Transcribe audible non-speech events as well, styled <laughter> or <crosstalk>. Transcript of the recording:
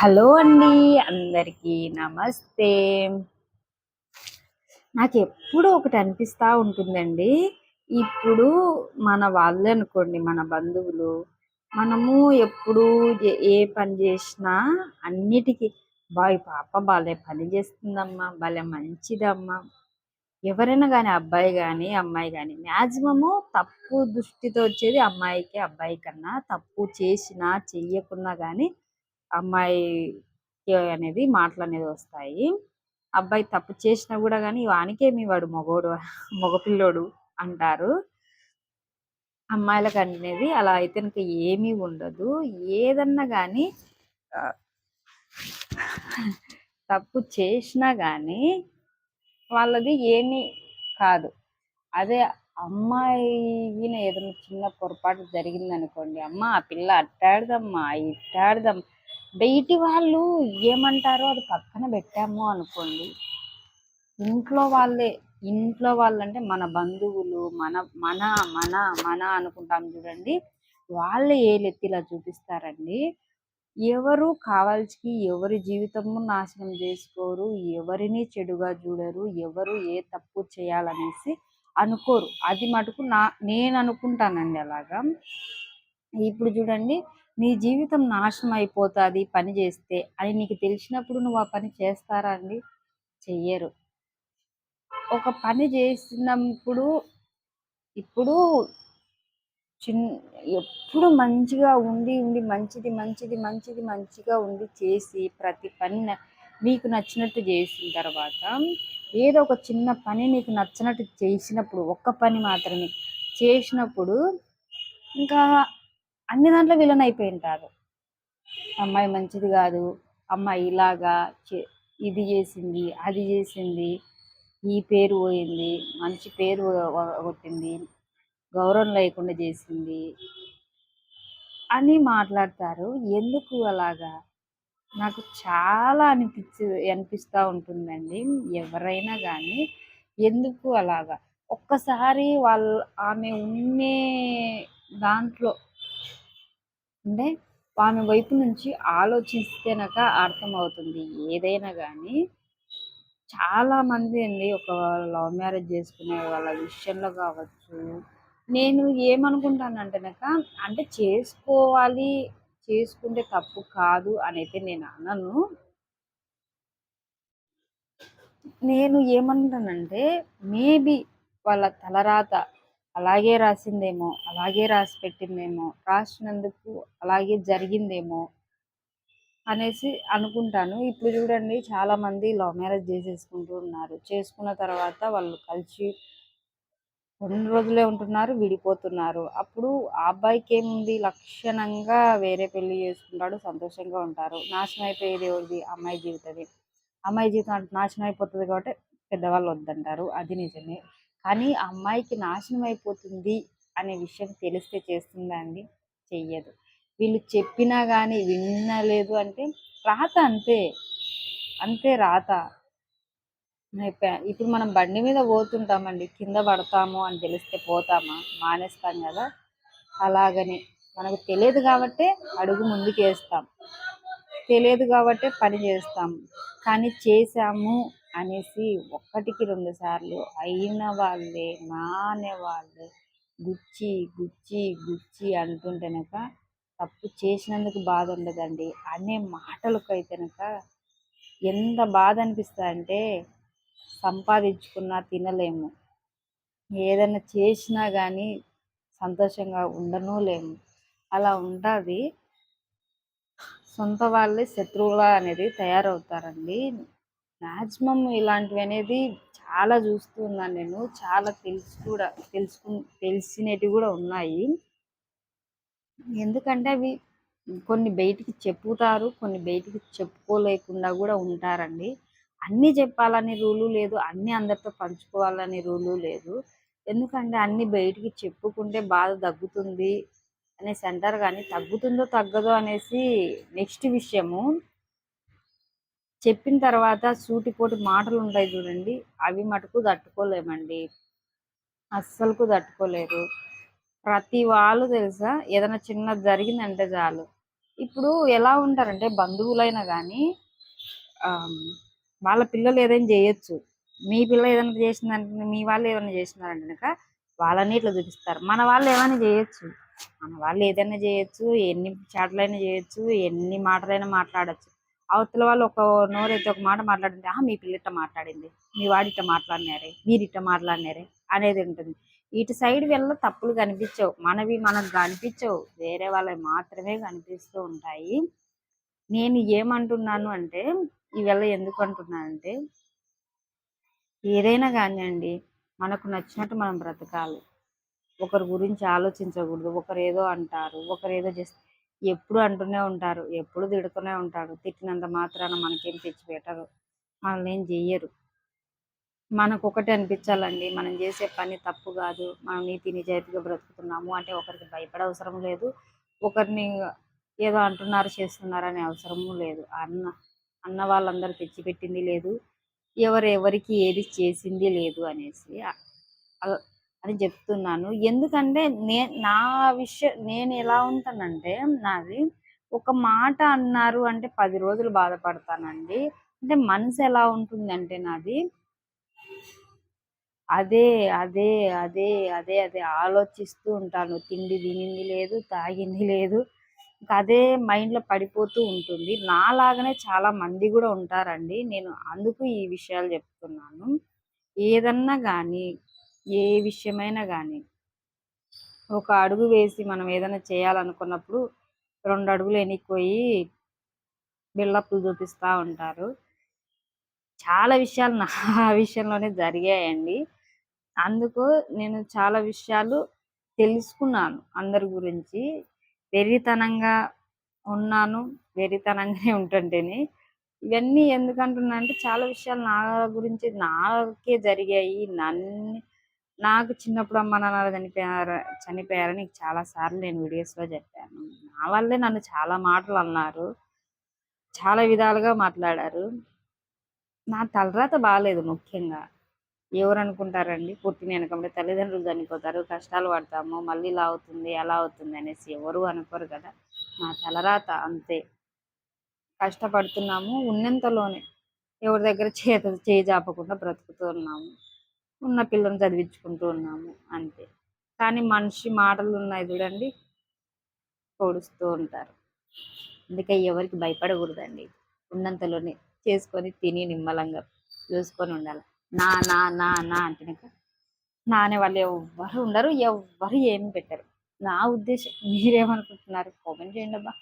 Hello అండి అందరికీ నమస్తే. నాకు ఎప్పుడు ఒకటి అనిపిస్తూ ఉంటుందండి. ఇప్పుడు మన వాళ్ళు అనుకోండి మన బంధువులు మనము ఎప్పుడు ఏ ఏ పని చేసినా అన్నిటికీ బాయ్ పాప భలే పని చేస్తుందమ్మా భలే మంచిదమ్మా. ఎవరైనా కానీ అబ్బాయి కానీ అమ్మాయి కానీ మ్యాక్సిమము తప్పు దృష్టితో వచ్చేది అమ్మాయికి అబ్బాయి కన్నా తప్పు చేసినా చెయ్యకున్నా కానీ అమ్మాయి అనేది మాటలు అనేది వస్తాయి. అబ్బాయి తప్పు చేసినా కూడా కానీ వానికేమి వాడు మగోడు మగపిల్లోడు అంటారు. అమ్మాయిలకు అనేది అలా అయితే ఇంకా ఏమీ ఉండదు. ఏదన్నా కానీ తప్పు చేసినా కానీ వాళ్ళది ఏమీ కాదు. అదే అమ్మాయిన ఏదైనా చిన్న పొరపాటు జరిగిందనుకోండి అమ్మ ఆ పిల్ల అట్టాడదమ్మా ఇట్టాడదమ్మా బయటి వాళ్ళు ఏమంటారో అది పక్కన పెట్టాము అనుకోండి. ఇంట్లో వాళ్ళే ఇంట్లో వాళ్ళంటే మన బంధువులు మన మన మన మన అనుకుంటాం చూడండి. వాళ్ళే ఏలెత్తిలా చూపిస్తారండి? ఎవరు కావాల్సి ఎవరి జీవితము నాశనం చేసుకోరు ఎవరిని చెడుగా చూడరు ఎవరు ఏ తప్పు చేయాలనేసి అనుకోరు. అది మటుకు నా నేను అనుకుంటానండి అలాగా. ఇప్పుడు చూడండి నీ జీవితం నాశనం అయిపోతుంది పని చేస్తే అని నీకు తెలిసినప్పుడు నువ్వు ఆ పని చేస్తారా అండి? చెయ్యరు. ఒక పని చేసినప్పుడు ఇప్పుడు చిన్ ఎప్పుడు మంచిగా ఉండి ఉండి మంచిది మంచిది మంచిది మంచిగా ఉండి చేసి ప్రతి పని నీకు నచ్చినట్టు చేసిన తర్వాత ఏదో ఒక చిన్న పని నీకు నచ్చినట్టు చేసినప్పుడు ఒక్క పని మాత్రమే చేసినప్పుడు ఇంకా అన్ని దాంట్లో విలన్ అయిపోయి ఉంటారు. అమ్మాయి మంచిది కాదు అమ్మాయి ఇలాగా ఇది చేసింది అది చేసింది ఈ పేరు పోయింది మనిషి పేరు కొట్టింది గౌరవం లేకుండా చేసింది అని మాట్లాడతారు. ఎందుకు అలాగా? నాకు చాలా అనిపించి అనిపిస్తూ ఉంటుందండి. ఎవరైనా కానీ ఎందుకు అలాగా? ఒక్కసారి వాళ్ళ ఆమె ఉన్నే దాంట్లో అంటే ఆమె వైపు నుంచి ఆలోచిస్తేనక అర్థమవుతుంది. ఏదైనా కానీ చాలామంది అండి ఒక లవ్ మ్యారేజ్ చేసుకునే వాళ్ళ విషయంలో కావచ్చు. నేను ఏమనుకుంటానంటేనక అంటే చేసుకోవాలి చేసుకుంటే తప్పు కాదు అనైతే నేను అనను. నేను ఏమంటానంటే మేబీ వాళ్ళ తలరాత అలాగే రాసిందేమో అలాగే రాసి పెట్టిందేమో రాసినందుకు అలాగే జరిగిందేమో అనేసి అనుకుంటాను. ఇప్పుడు చూడండి చాలామంది లవ్ మ్యారేజ్ చేసేసుకుంటూ ఉన్నారు. చేసుకున్న తర్వాత వాళ్ళు కలిసి రెండు రోజులే ఉంటున్నారు విడిపోతున్నారు. అప్పుడు ఆ అబ్బాయికి ఏముంది లక్షణంగా వేరే పెళ్ళి చేసుకుంటాడు సంతోషంగా ఉంటారు. నాశనం అయిపోయేది ఎవరిది? అమ్మాయి జీవితది. అమ్మాయి జీవితం నాశనం అయిపోతుంది కాబట్టి పెద్దవాళ్ళు వద్దంటారు. అది నిజమే. కానీ అమ్మాయికి నాశనం అయిపోతుంది అనే విషయం తెలిస్తే చేస్తుందా అండి? చెయ్యదు. వీళ్ళు చెప్పినా కానీ వినలేదు అంటే రాత అంతే. అంతే రాత. ఇప్పుడు మనం బండి మీద పోతుంటామండి. కింద పడతాము అని తెలిస్తే పోతామా? మానేస్తాం కదా. అలాగని. మనకు తెలియదు కాబట్టే అడుగు ముందుకు వేస్తాం తెలియదు కాబట్టే పని చేస్తాం. కానీ చేసాము అనేసి ఒక్కటికి రెండు సార్లు అయిన వాళ్ళే మానే వాళ్ళే గుచ్చి గుచ్చి గుచ్చి అంటుంటేనక తప్పు చేసినందుకు బాధ ఉండదండి. అనే మాటలకు అయితేనక ఎంత బాధ అనిపిస్తుంది అంటే సంపాదించుకున్నా తినలేము. ఏదైనా చేసినా కానీ సంతోషంగా ఉండను లేము. అలా ఉంటుంది సొంత వాళ్ళే శత్రువులా అనేది తయారవుతారండి. మ్యాక్సిమం ఇలాంటివి అనేది చాలా చూస్తూ ఉన్నాను నేను. చాలా తెలుసు కూడా తెలుసుకు తెలిసినవి కూడా ఉన్నాయి. ఎందుకంటే అవి కొన్ని బయటికి చెప్పుతారు కొన్ని బయటికి చెప్పుకోలేకుండా కూడా ఉంటారండి. అన్నీ చెప్పాలని రూలు లేదు అన్నీ అందరితో పంచుకోవాలని రూలు లేదు. ఎందుకంటే అన్నీ బయటికి చెప్పుకుంటే బాధ తగ్గుతుంది అనేసి అంటారు కానీ తగ్గుతుందో తగ్గదో అనేసి నెక్స్ట్ విషయము చెప్పిన తర్వాత సూటిపోటి మాటలు ఉంటాయి చూడండి. అవి మటుకు తట్టుకోలేమండి. అస్సలకు తట్టుకోలేరు. ప్రతి వాళ్ళు తెలుసా? ఏదైనా చిన్నది జరిగిందంటే చాలు. ఇప్పుడు ఎలా ఉంటారంటే బంధువులైనా కానీ వాళ్ళ పిల్లలు ఏదైనా చేయొచ్చు. మీ పిల్ల ఏదైనా చేసిందంటే మీ వాళ్ళు ఏదైనా చేసినారంటే కనుక వాళ్ళని ఇట్లా చూపిస్తారు. మన వాళ్ళు ఏమైనా చేయొచ్చు. మన వాళ్ళు ఏదైనా చేయొచ్చు. ఎన్ని చాటలైనా చేయొచ్చు. ఎన్ని మాటలైనా మాట్లాడచ్చు. అవతల వాళ్ళు ఒక నోరైతే ఒక మాట మాట్లాడింది ఆహా మీ పిల్ల ఇట్ట మాట్లాడింది. మీ వాడి మాట్లాడినారే. మీరు ఇట్ట మాట్లాడినారే. అనేది ఉంటుంది. ఇటు సైడ్ వెళ్ళ తప్పులు కనిపించవు. మనవి మనకు కనిపించవు. వేరే వాళ్ళవి మాత్రమే కనిపిస్తూ ఉంటాయి. నేను ఏమంటున్నాను అంటే ఇవల్ల ఎందుకు అంటున్నానంటే ఏదైనా కానివ్వండి మనకు నచ్చినట్టు మనం బ్రతకాలి. ఒకరి గురించి ఆలోచించకూడదు. ఒకరు ఏదో అంటారు. ఒకరు ఏదో చేస్తారు ఎప్పుడు అంటూనే ఉంటారు ఎప్పుడు తిడుతూనే ఉంటారు. తిట్టినంత మాత్రాన మనకేం తెచ్చి పెట్టరు మనల్ని ఏం చెయ్యరు మనకు ఒకటి అనిపించాలండి మనం చేసే పని తప్పు కాదు మనం నీతి నిజాయితీగా బ్రతుకుతున్నాము అంటే ఒకరికి భయపడే అవసరం లేదు ఒకరిని ఏదో అంటున్నారు చేస్తున్నారు అనే అవసరము లేదు. అన్న అన్న వాళ్ళందరూ తెచ్చిపెట్టింది లేదు ఎవరు ఎవరికి ఏది చేసింది లేదు అనేసి అని చెప్తున్నాను. ఎందుకంటే నే నా విషయం నేను ఎలా ఉంటానంటే నాది ఒక మాట అన్నారు అంటే పది రోజులు బాధపడతానండి. అంటే మనసు ఎలా ఉంటుందంటే నాది అదే అదే అదే అదే అదే ఆలోచిస్తూ ఉంటాను. తిండి తినింది లేదు తాగింది లేదు. ఇంకా అదే మైండ్లో పడిపోతూ ఉంటుంది. నాలాగానే చాలా మంది కూడా ఉంటారండి. నేను అందుకు ఈ విషయాలు చెప్తున్నాను. ఏదన్నా కానీ ఏ విషయమైనా కానీ ఒక అడుగు వేసి మనం ఏదైనా చేయాలనుకున్నప్పుడు రెండు అడుగులు ఎనిక్కిపోయి బిల్డప్లు చూపిస్తూ ఉంటారు. చాలా విషయాలు నా <laughs> విషయంలోనే జరిగాయండి. అందుకు నేను చాలా విషయాలు తెలుసుకున్నాను అందరి గురించి. వెర్రితనంగా ఉన్నాను వెర్రితనంగానే ఉంటుంటేనే. ఇవన్నీ ఎందుకంటున్నా అంటే చాలా విషయాలు నా గురించి నాకే జరిగాయి. నన్ను నాకు చిన్నప్పుడు అమ్మ నాన్న చనిపోయారు చనిపోయారని చాలాసార్లు నేను వీడియోస్లో చెప్పాను. నా వల్లే నన్ను చాలా మాటలు అన్నారు. చాలా విధాలుగా మాట్లాడారు. నా తలరాత బాగాలేదు ముఖ్యంగా. ఎవరు అనుకుంటారండి పుట్టిన వెనకంటే తల్లిదండ్రులు చనిపోతారు కష్టాలు పడతాము మళ్ళీ ఇలా అవుతుంది ఎలా అవుతుంది అనేసి ఎవరు అనుకోరు కదా? నా తలరాత అంతే. కష్టపడుతున్నాము ఉన్నంతలోనే ఎవరి దగ్గర చేత చేయి జాపకుండా బ్రతుకుతూ ఉన్నాము. ఉన్న పిల్లల్ని చదివించుకుంటూ ఉన్నాము అంతే. కానీ మనిషి మాటలు ఉన్నాయి చూడండి పొడుస్తూ ఉంటారు. అందుకే ఎవరికి భయపడకూడదండి. ఉన్నంతలోనే చేసుకొని తిని నిమ్మలంగా చూసుకొని ఉండాలి. నా నా నా నా అంటేనక నానే వాళ్ళు ఎవ్వరు ఉండరు ఎవ్వరు ఏమి పెట్టరు. నా ఉద్దేశం మీరేమనుకుంటున్నారు? కామెంట్ చేయండి అబ్బా.